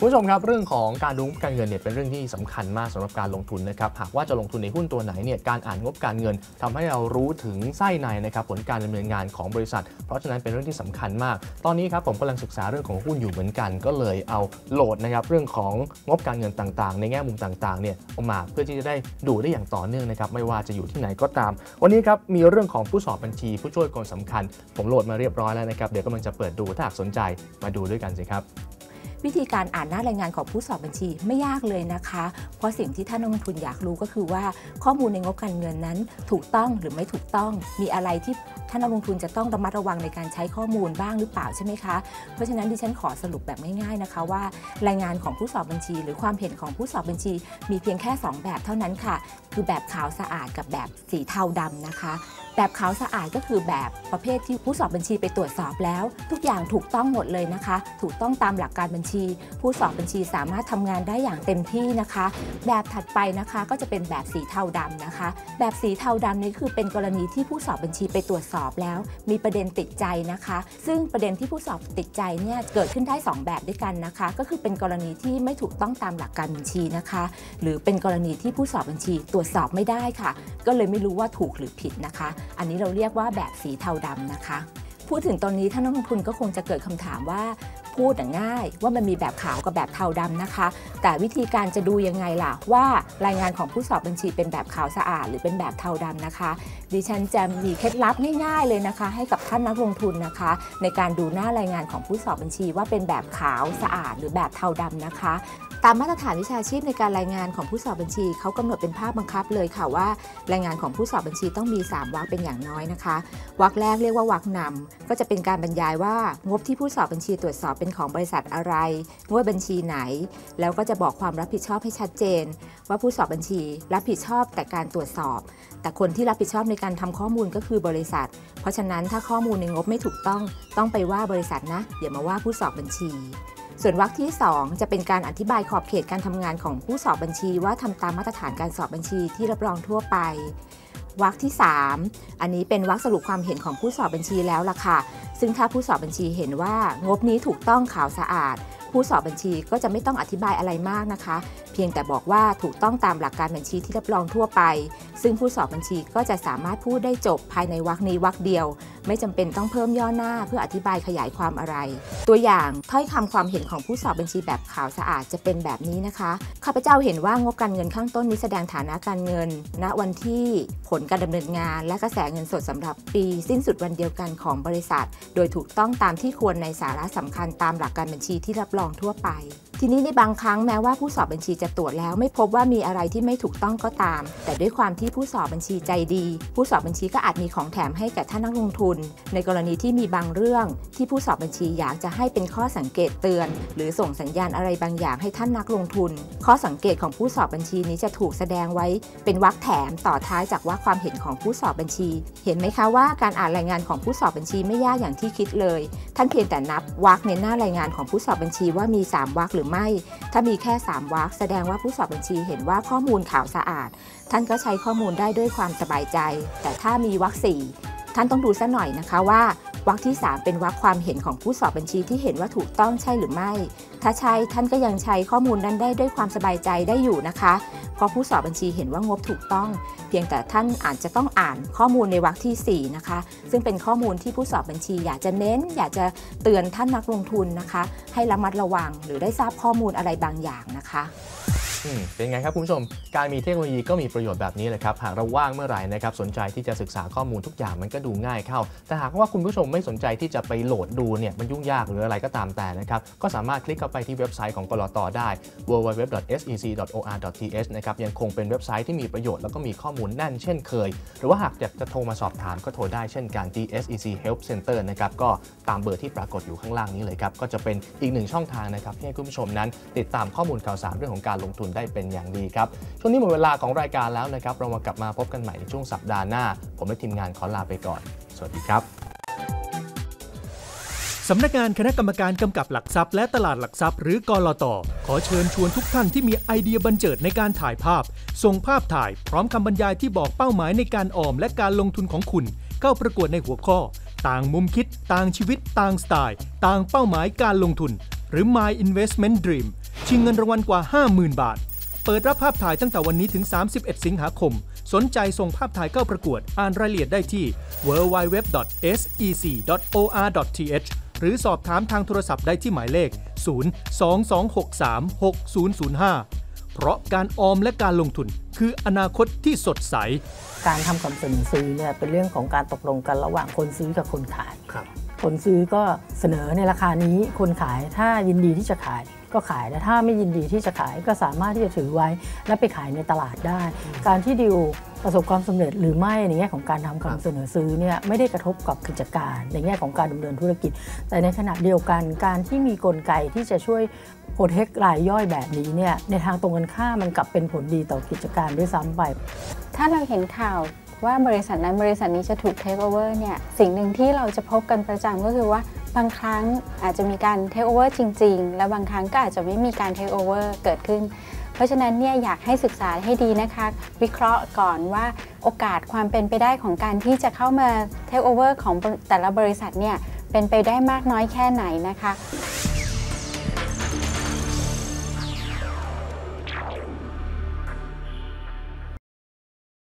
คุณผู้ชมครับเรื่องของการดูงบการเงินเนี่ยเป็นเรื่องที่สำคัญมากสำหรับการลงทุนนะครับหากว่าจะลงทุนในหุ้นตัวไหนเนี่ยการอ่านงบการเงินทำให้เรารู้ถึงไส้ในนะครับผลการดำเนินงานของบริษัท เพราะฉะนั้นเป็นเรื่องที่สำคัญมาก ตอนนี้ครับผมกำลังศึกษาเรื่องของหุ้นอยู่เหมือนกัน ก็เลยเอาโหลดนะครับเรื่องของงบการเงินต่างๆ ในแง่มุมต่างๆเนี่ยออกมาเพื่อที่จะได้ดูได้อย่างต่อเนื่องนะครับไม่ว่าจะอยู่ที่ไหนก็ตาม วันนี้ครับมีเรื่องของผู้สอบบัญชี ผู้ช่วยคนสำคัญ ผมโหลดมาเรียบร้อยแล้วนะครับเดี๋ยวกำลังจะเปิดดูถ้าหากสนใจมาดูด้วยกันสิครับ วิธีการอ่านหน้ารายงานของผู้สอบบัญชีไม่ยากเลยนะคะ เพราะสิ่งที่ท่านนักลงทุนอยากรู้ก็คือว่า ข้อมูลในงบการเงินนั้น ถูกต้องหรือไม่ถูกต้องมีอะไรที่ท่านนักลงทุนจะต้องระมัดระวังในการใช้ข้อมูลบ้างหรือเปล่าใช่ไหมคะ เพราะฉะนั้นดิฉันขอสรุปแบบง่ายๆนะคะว่า รายงานของผู้สอบบัญชี หรือความเห็นของผู้สอบบัญชี มีเพียงแค่ 2 แบบเท่านั้นค่ะ คือแบบขาวสะอาดกับแบบสีเทาดำนะคะ แบบขาวสะอาดก็คือแบบประเภทที่ผู้สอบบัญชีไปตรวจสอบแล้ว ทุกอย่างถูกต้องหมดเลยนะคะ ถูกต้องตามหลักการบัญชี ผู้สอบบัญชีสามารถทำงานได้อย่างเต็มที่นะคะ แบบถัดไปนะคะก็จะเป็นแบบสีเทาดำนะคะ แบบสีเทาดำนี้คือเป็นกรณีที่ผู้สอบบัญชีไปตรวจสอบแล้วมีประเด็นติดใจนะคะ ซึ่งประเด็นที่ผู้สอบติดใจเนี่ยเกิดขึ้นได้ 2 แบบด้วยกันนะคะ ก็คือเป็นกรณีที่ไม่ถูกต้องตามหลักการบัญชีนะคะ หรือเป็นกรณีที่ผู้สอบบัญชีตรวจสอบไม่ได้ค่ะ ก็เลยไม่รู้ว่าถูกหรือผิดนะคะ อันนี้เราเรียกว่าแบบสีเทาดำนะคะ พูดถึงตอนนี้ท่านนักลงทุนก็คงจะเกิดคำถามว่า พูดง่าย ว่ามันมีแบบขาวกับแบบเทาดำนะคะ แต่วิธีการจะดูยังไงล่ะ ว่ารายงานของผู้สอบบัญชีเป็นแบบขาวสะอาด หรือเป็นแบบเทาดำนะคะ ดิฉันจะมีเคล็ดลับง่ายๆเลยนะคะ ให้กับท่านนักลงทุนนะคะ ในการดูหน้ารายงานของผู้สอบบัญชีว่าเป็นแบบขาวสะอาด หรือแบบเทาดำนะคะตามมาตรฐานวิชาชีพในการรายงานของผู้สอบบัญชีเขากำหนดเป็นภาคบังคับเลยค่ะว่า รายงานของผู้สอบบัญชีต้องมี 3วรรคเป็นอย่างน้อยนะคะวรรคแรกเรียกว่าวรรคนำก็จะเป็นการบรรยายว่างบที่ผู้สอบบัญชีตรวจสอบเป็นของบริษัทอะไรงวดบัญชีไหน แล้วก็จะบอกความรับผิดชอบให้ชัดเจน ว่าผู้สอบบัญชีรับผิดชอบแต่การตรวจสอบ แต่คนที่รับผิดชอบในการทำข้อมูลก็คือบริษัท เพราะฉะนั้นถ้าข้อมูลในงบไม่ถูกต้อง ต้องไปว่าบริษัทนะอย่ามาว่าผู้สอบบัญชีส่วนวรรคที่ 2 จะเป็นการอธิบายขอบเขตการทำงานของผู้สอบบัญชีว่าทำตามมาตรฐานการสอบบัญชีที่รับรองทั่วไป วรรคที่ 3 อันนี้เป็นวรรคสรุปความเห็นของผู้สอบบัญชีแล้วล่ะค่ะ ซึ่งถ้าผู้สอบบัญชีเห็นว่างบนี้ถูกต้องขาวสะอาด ผู้สอบบัญชีก็จะไม่ต้องอธิบายอะไรมากนะคะ เพียงแต่บอกว่าถูกต้องตามหลักการบัญชีที่รับรองทั่วไป ซึ่งผู้สอบบัญชีก็จะสามารถพูดได้จบภายในวรรคนี้วรรคเดียว ไม่จำเป็นต้องเพิ่มย่อหน้า เพื่ออธิบายขยายความอะไร ตัวอย่างถ้อยคำความเห็นของผู้สอบบัญชีแบบขาวสะอาดจะเป็นแบบนี้นะคะข้าพเจ้าเห็นว่างบการเงินข้างต้นนี้แสดงฐานะการเงิน ณวันที่ผลการดำเนินงาน และกระแสเงินสดสำหรับปีสิ้นสุดวันเดียวกันของบริษัท โดยถูกต้องตามที่ควรในสาระสำคัญตามหลักการบัญชีที่รับลองทั่วไป ทีนี้ในบางครั้งแม้ว่าผู้สอบบัญชีจะตรวจแล้ว ไม่พบว่ามีอะไรที่ไม่ถูกต้องก็ตาม แต่ด้วยความที่ผู้สอบบัญชีใจดี ผู้สอบบัญชีก็อาจมีของแถมให้แก่ท่านนักลงทุน ในกรณีที่มีบางเรื่อง ที่ผู้สอบบัญชีอยากจะให้เป็นข้อสังเกตเตือน หรือส่งสัญญาณอะไรบางอย่างให้ท่านนักลงทุน ข้อสังเกตของผู้สอบบัญชีนี้จะถูกแสดงไว้ เป็นวรรคแถมต่อท้ายจากวรรคความเห็นของผู้สอบบัญชี เห็นไหมคะว่าการอ่านรายงานของผู้สอบบัญชีไม่ยากอย่างที่คิดเลย ท่านเพียงแต่นับวรรคในหน้ารายงานของผู้สอบบัญชีว่ามี 3วรรคหรือไม่ ถ้ามีแค่ 3วรรคแสดงว่าผู้สอบบัญชีเห็นว่าข้อมูลขาวสะอาด ท่านก็ใช้ข้อมูลได้ด้วยความสบายใจ แต่ถ้ามีวรรคสี่ท่านต้องดูซะหน่อยนะคะว่า วรรคที่ 3 เป็นวรรคความเห็นของผู้สอบบัญชีที่เห็นว่าถูกต้องใช่หรือไม่ ถ้าใช่ท่านก็ยังใช้ข้อมูลนั้นได้ด้วยความสบายใจได้อยู่นะคะ เพราะผู้สอบบัญชีเห็นว่างบถูกต้อง เพียงแต่ท่านอาจจะต้องอ่านข้อมูลในวรรคที่ 4 นะคะ ซึ่งเป็นข้อมูลที่ผู้สอบบัญชี อยากจะเน้น อยากจะเตือนท่านนักลงทุนนะคะ ให้ระมัดระวังหรือได้ทราบข้อมูลอะไรบางอย่างนะคะ เป็นไงครับคุณผู้ชม การมีเทคโนโลยีก็มีประโยชน์แบบนี้แหละครับ หากเราว่างเมื่อไหร่นะครับ สนใจที่จะศึกษาข้อมูลทุกอย่างมันก็ดูง่ายเข้า แต่หากว่าคุณผู้ชมไม่สนใจที่จะไปโหลดดูเนี่ย มันยุ่งยากหรืออะไรก็ตามแต่นะครับ ก็สามารถคลิกเข้าไปที่เว็บไซต์ของกรตได้ www.sec.or.th นะครับ ยังคงเป็นเว็บไซต์ที่มีประโยชน์แล้วก็มีข้อมูลแน่นเช่นเคย หรือว่าหากอยากจะโทรมาสอบถามก็โทรได้เช่นกันที่ SEC Help Center นะครับ ก็ตามเบอร์ที่ปรากฏอยู่ข้างล่างนี้เลยครับ ก็จะเป็นอีกหนึ่งช่องทางนะครับที่ให้คุณผู้ชมนั้น ติดตามข้อมูลข่าวสารเรื่องของการลงทุนได้เป็นอย่างดีครับ ช่วงนี้หมดเวลาของรายการแล้วนะครับ เรามากลับมาพบกันใหม่ในช่วงสัปดาห์หน้า ผมและทีมงานขอลาไปก่อน สวัสดีครับสำนักงานคณะกรรมการกำกับหลักทรัพย์และตลาดหลักทรัพย์หรือกรอตขอเชิญชวนทุกท่านที่มีไอเดียบันเจิดในการถ่ายภาพ ส่งภาพถ่าย พร้อมคำบรรยายที่บอกเป้าหมายในการออมและการลงทุนของคุณ เข้าประกวดในหัวข้อ ต่างมุมคิด ต่างชีวิต ต่างสไตล์ ต่างเป้าหมายการลงทุน หรือ My Investment Dream ชิงเงินรางวัลกว่า 50,000 บาท เปิดรับภาพถ่ายตั้งแต่วันนี้ถึง 31 สิงหาคม สนใจส่งภาพถ่ายเข้าประกวด อ่านรายละเอียดได้ที่ www.sec.or.th หรือสอบถามทางโทรศัพท์ได้ที่หมายเลข 022636005 เพราะการออมและการลงทุนคืออนาคตที่สดใส การทำคำเสนอซื้อเนี่ยเป็นเรื่องของการตกลงกันระหว่างคนซื้อกับคนขายครับคนซื้อก็เสนอในราคานี้ คนขายถ้ายินดีที่จะขาย ก็ขายแต่ถ้าไม่ยินดีที่จะขายก็สามารถที่จะถือไว้ และไปขายในตลาดได้ การที่ดิวประสบความสำเร็จหรือไม่ในแง่ของการทำคำเสนอซื้อเนี่ยไม่ได้กระทบกับกิจการ ในแง่ของการดำเนินธุรกิจ แต่ในขณะเดียวกันการที่มีกลไกที่จะช่วยโปรเทครายย่อยแบบนี้เนี่ยในทางตรงกันข้ามมันกลับเป็นผลดีต่อกิจการด้วยซ้ำไป ถ้าเราเห็นข่าวว่าบริษัทนั้นบริษัทนี้จะถูกเทคโอเวอร์เนี่ยสิ่งหนึ่งที่เราจะพบกันประจำก็คือว่า บางครั้งอาจจะมีการเทคโอเวอร์จริง ๆ และบางครั้งก็อาจจะไม่มีการเทคโอเวอร์เกิดขึ้น เพราะฉะนั้นเนี่ยอยากให้ศึกษาให้ดีนะคะ วิเคราะห์ก่อนว่าโอกาสความเป็นไปได้ของการที่จะเข้ามาเทคโอเวอร์ของแต่ละบริษัทเนี่ยเป็นไปได้มากน้อยแค่ไหนนะคะ